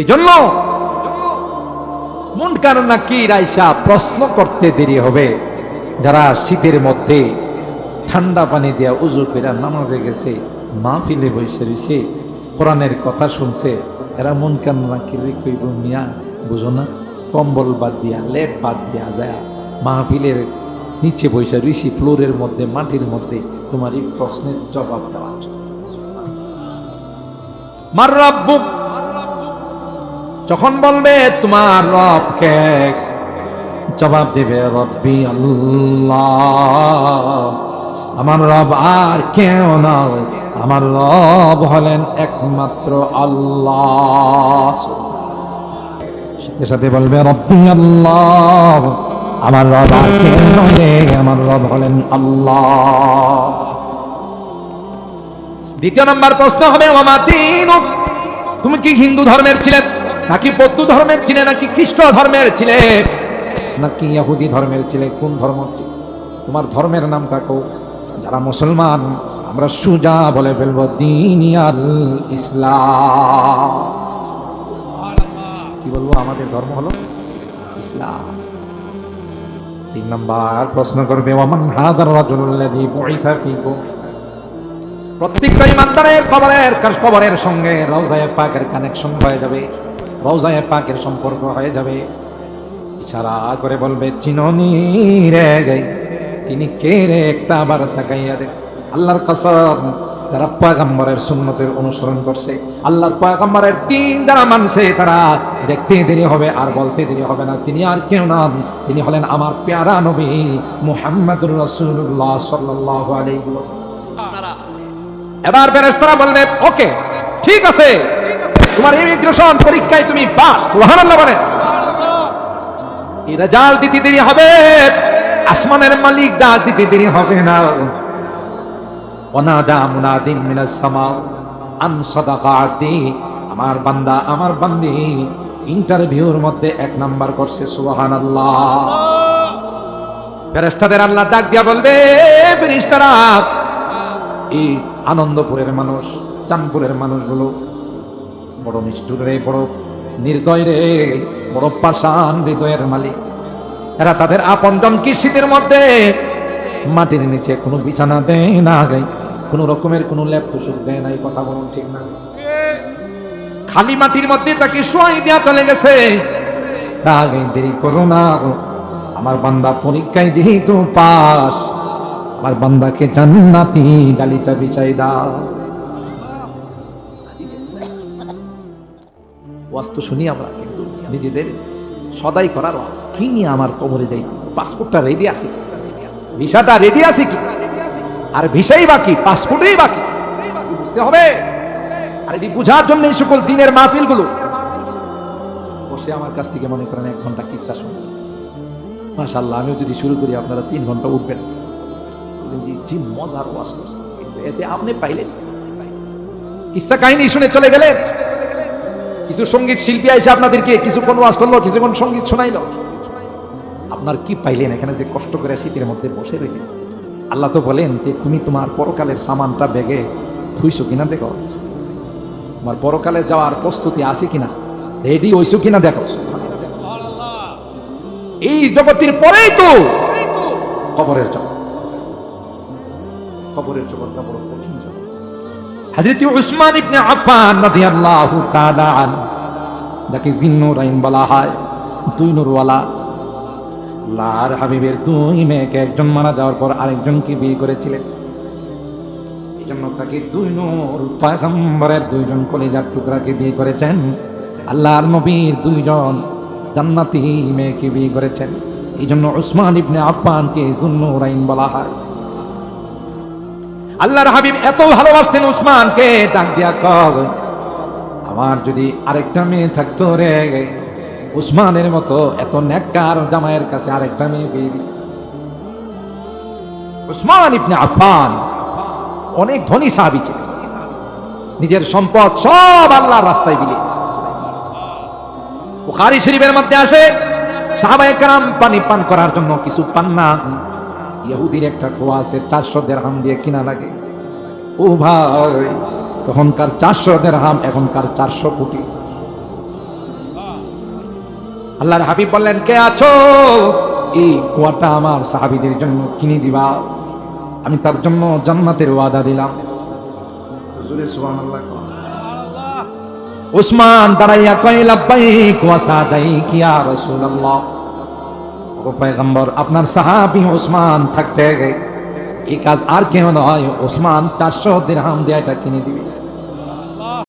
এই জন্য মন কারণ নাকি রাইসা প্রশ্ন করতে দেরি হবে। যারা শীতের মধ্যে ঠান্ডা পানি দিয়া উজু করে নামাজে গেছে, মাহফিলে বসে রয়েছে কোরআনের কথা শুনছে, এরা মন কান নাকি রে কইব, মিয়া, বুঝো না, কম্বল বাদ দিয়া, লেপ বাদ দিয়া যায়, মাহফিলের নিচে বসে ঋষি ফ্লোরের মধ্যে, মাটির মধ্যে, তোমার এই প্রশ্নের জবাব দেওয়া মার রাব্বুক যখন বলবে তোমার রব কে জবাব দেবে, রব্বি আল্লাহ, আমার রব আর কেউ নয়। আমার রব হলেন একমাত্র আল্লাহ। সাথে সাথে বলবে, রব্বি আল্লাহ, আমার রব আর কেউ নয়। আমার রব হলেন আল্লাহ। দ্বিতীয় নম্বর প্রশ্ন হবে ওমাতিনুক তুমি কি হিন্দু ধর্মের ছিলে? নাকি বৌদ্ধ ধর্মের ছিলে, নাকি খ্রিস্ট ধর্মের ছিলে? নাকি ইহুদি ধর্মের ছিলে, কোন ধর্ম তোমার ধর্মের নামটা কো যারা মুসলমান, আমরা সুজা বলে ফেলব দিনিয়াল ইসলাম। কি বলব, আমাদের ধর্ম হলো ইসলাম। তিন নম্বর প্রশ্ন করবে ওমান হাদার রাজুল্লাযী বুইসা ফীকুম। প্রত্যেকটা ইমানদারের কবরের কাজ কবরের সঙ্গে রওজায়ে পাকের কানেকশন হয়ে যাবে। রওজায়ে পাকের সম্পর্ক হয়ে যাবে। ইশারা করে বলবে, চিননি রে গাই তিনি কে রে একটা আবার তাকাইয়া দেখ। আল্লাহর কসম, যারা পয়গম্বরের সুন্নতের অনুসরণ করছে, আল্লাহর পয়গম্বরের দিন যারা মানছে, তারা দেখতে দেরি হবে, আর বলতে দেরি হবে না। তিনি আর কেউ নন, তিনি হলেন আমার প্যারা নবী মুহাম্মদুর রাসূলুল্লাহ সাল্লাল্লাহু আলাইহি এবার ফেরেশতারা বলবে, ওকে, ঠিক আছে। তোমার ইমিগ্রেশন পরীক্ষায় তুমি পাস। সুবহানাল্লাহ বলে এই রেজাল্ট দিতে দেরি হবে। আসমানের মালিক যা দিতে দেরি হবে না। ওনাদা মুনাদিন মিনাস সামা। আন সাদাকা আদি আমার বান্দা, আমার বান্দি। ইন্টারভিউর মধ্যে এক নাম্বার করছে, সুবহানাল্লাহ। ফেরেশতাদের আল্লাহ ডাক দিয়া বলবে, ফেরেশতারা, এই আনন্দপুরের মানুষ, চাঁদপুরের মানুষগুলো বড় নিষ্ঠুর রে, বড় নির্দয় রে, বড় পাষাণ হৃদয়ের মালিক। এরা তাদের আপন দমকি শীতের মধ্যে মাটির নিচে কোনো বিছানা দেয় না গাই কোনো রকমের কোনো ল্যাপ তুষুক দেয় না, এই কথা বলুন ঠিক না? খালি মাটির মধ্যে তাকে শোয়াই দেওয়া চলে গেছে। তা আগে দেরি করো না আমার বান্দা পরীক্ষায় যেহেতু পাস আমার বান্দাকে জান্নাতি গালিচা বিছাই দাও। ওয়াজ তো শুনি আমরা, কিন্তু নিজেদের সদাই করার ওয়াজ। কি নিয়ে আমার কবরে যাইতে পাসপোর্টটা রেডি আছে ভিসাটা রেডি আছে কি? আর ভিসাই বাকি, পাসপোর্টেই বাকি। বুঝতে হবে? আর এটি বুঝার জন্য এই সকল দিনের মাহফিলগুলো। বসে আমার কাছ থেকে মনে করেন এক ঘণ্টা কিচ্ছা শুনবেন মাশাল্লাহ আমিও যদি শুরু করি, আপনারা তিন ঘণ্টা উঠবেন। যে জি মজার ওয়াজ করছে কিন্তু এতে আপনি পাইলেন। কিসা কাহিনী শুনে চলে গেলেন? কিছু সংগীত শিল্পী আইসে আপনাদেরকে কিছুক্ষণ ওয়াজ করল, কিছুক্ষণ সংগীত শোনাইলো। আপনার কি পাইলেন এখানে যে কষ্ট করে শীতের মধ্যে বসে রইলেন? আল্লাহ তো বলেন যে তুমি তোমার পরকালের সামানটা ব্যাগে থুইছো কিনা দেখো। তোমার পরকালে যাওয়ার প্রস্তুতি আছে কিনা? রেডি হইছো কিনা দেখো? এই জগতের পরেই তো কবরের জগৎ। কবরের জগৎটা বড় কঠিন হযরত উসমান ইবনে আফফান রাদিয়াল্লাহু তাআলা আন যাকে দিনুরাইন বলা হয়, দুই নূরওয়ালা। আল্লাহর হাবিবের দুই মেয়েকে একজন মারা যাওয়ার পর আরেকজনকে বিয়ে করেছিলেন। এই জন্য তাকে দুই নূর পয়গম্বরের দুইজন কলিজার টুকরাকে বিয়ে করেছেন। আল্লাহর নবীর দুইজন জান্নাতি মেয়েকে বিয়ে করেছেন। এই জন্য উসমান ইবনে আফফানকে দুন্নুরাইন বলা হয়। আল্লাহর হাবিব এত ভালোবাসতেন উসমানকে, ডাক দিয়া কল, আমার যদি আরেকটা মেয়ে থাকতো রে, উসমানের মতো এত নেককার জামাইয়ের কাছে আরেকটা মেয়ে দিত। উসমান ইবনে আফফান অনেক ধনী সাহাবী ছিলেন নিজের সম্পদ সব আল্লাহর রাস্তায় বিলিয়ে দিয়েছেন। বুখারী শরীফের মধ্যে আসে, সাহাবায়ে কেরাম পানি পান করার জন্য কিছু পান না ইহুদির একটা কুয়া আছে চারশো দেড়হাম দিয়ে কিনা লাগে। ও ভাই তখনকার চারশো দেড়হাম এখনকার চারশো কোটি। আল্লাহর হাবিব বললেন কে আছো? এই কুয়াটা আমার সাহাবিদের জন্য কিনে দিবা। আমি তার জন্য জান্নাতের ওয়াদা দিলাম। উসমান দাঁড়াইয়া কয় লাব্বাইক ওয়া সাদাইক ইয়া রাসূলুল্লাহ। ও পয়গম্বর, আপনার সাহাবি ওসমান থাকতে এই কাজ আর কেউ নয়, ওসমান চারশো দিরহাম দিয়ে এটা কিনে দিবে।